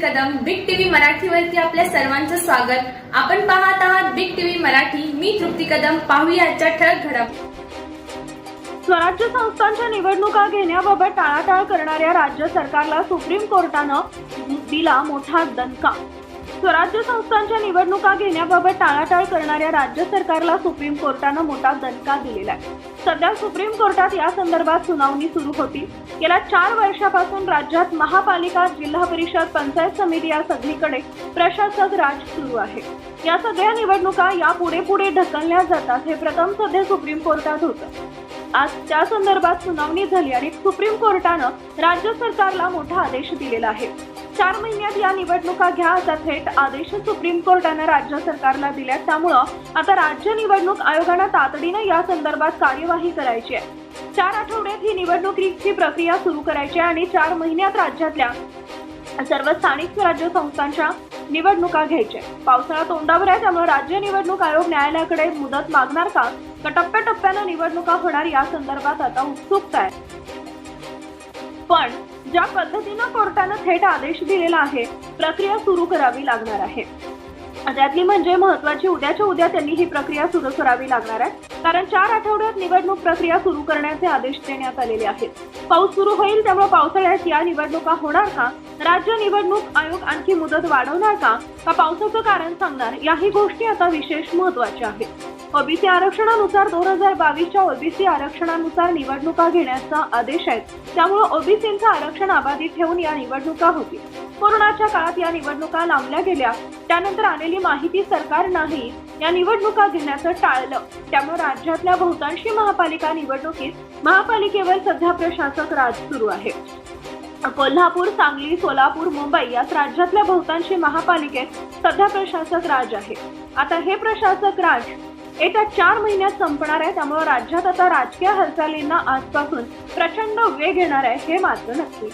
मराठीवरती आपल्या सर्वांचं स्वागत. आपण पाहत आहात बिग टीव्ही मराठी. मी तृप्ती कदम. पाहूया आजच्या ठळक घडप स्वराज्य संस्थांच्या निवडणुका घेण्याबाबत टाळाटाळ करणाऱ्या राज्य सरकारला सुप्रीम कोर्टानं दिला मोठा दणका. स्वराज्य संस्थांच्या निवडणुका घेण्याबाबत टाळाटाळ करणाऱ्या राज्य सरकारला सुप्रीम कोर्टानं मोठा दणका दिलेला आहे. सध्या सुप्रीम कोर्टात या संदर्भात सुनावणी सुरू होती. गेल्या चार वर्षापासून राज्यात महापालिका जिल्हा परिषद पंचायत समिती या सगळीकडे प्रशासक राज सुरू आहे. या सगळ्या निवडणुका या पुढे पुढे ढकलल्या जातात हे प्रथम सध्या सुप्रीम कोर्टात होतं. आज त्या संदर्भात सुनावणी झाली आणि सुप्रीम कोर्टानं राज्य सरकारला मोठा आदेश दिलेला आहे. चार महिन्यात या निवडणुका घ्या असा थेट आदेश सुप्रीम कोर्टानं राज्य सरकारला दिल्यात त्यामुळं आता राज्य निवडणूक आयोगानं तातडीनं या संदर्भात कार्यवाही करायची आहे. चार आठवड्यात ही निवडणुकीची प्रक्रिया सुरू करायची आहे आणि चार महिन्यात राज्यातल्या सर्व स्थानिक स्वराज्य संस्थांच्या निवडणुका घ्यायच्या पावसाळा तोंडावर आहे त्यामुळे राज्य निवडणूक आयोग न्यायालयाकडे मुदत मागणार का? का टप्प्याटप्प्यानं निवडणुका होणार या संदर्भात आता उत्सुकता आहे. पण ज्या पद्धतीनं कोर्टानं थेट आदेश दिलेला आहे प्रक्रिया सुरू करावी लागणार आहे. त्यातली म्हणजे महत्वाची उद्याच्या उद्या त्यांनी ही प्रक्रिया सुरू करावी लागणार आहे. कारण चार आठवड्यात निवडणूक प्रक्रिया सुरू करण्याचे आदेश देण्यात आलेले आहेत. पाऊस सुरू होईल त्यामुळे पावसाळ्यात या निवडणुका होणार का? राज्य निवडणूक आयोग आणखी मुदत वाढवणार का? का पावसाचं कारण सांगणार? याही गोष्टी आता विशेष महत्त्वाच्या आहेत. ओबीसी आरक्षणानुसार दोन हजार बावीसच्या ओबीसी आरक्षणानुसार निवडणुका घेण्याचा आदेश आहे त्यामुळे ओबीसींचं आरक्षण अबाधित ठेवून या निवडणुका होतील. कोरोनाच्या काळात या निवडणुका लांबल्या गेल्या. त्यानंतर आलेली माहिती सरकार नाही. या निवडणुका घेण्याचं टाळलं. त्यामुळे राज्यातल्या बहुतांशी महापालिका निवडणुकीत महापालिकेवर सध्या प्रशासक राज सुरू आहे. कोल्हापूर सांगली सोलापूर मुंबई यात राज्यातल्या बहुतांशी महापालिकेत सध्या प्रशासक राज आहे. आता हे प्रशासक राज येत्या चार महिन्यात संपणार आहे त्यामुळे राज्यात आता राजकीय हालचालींना आजपासून प्रचंड वेग येणार आहे हे मात्र नक्की.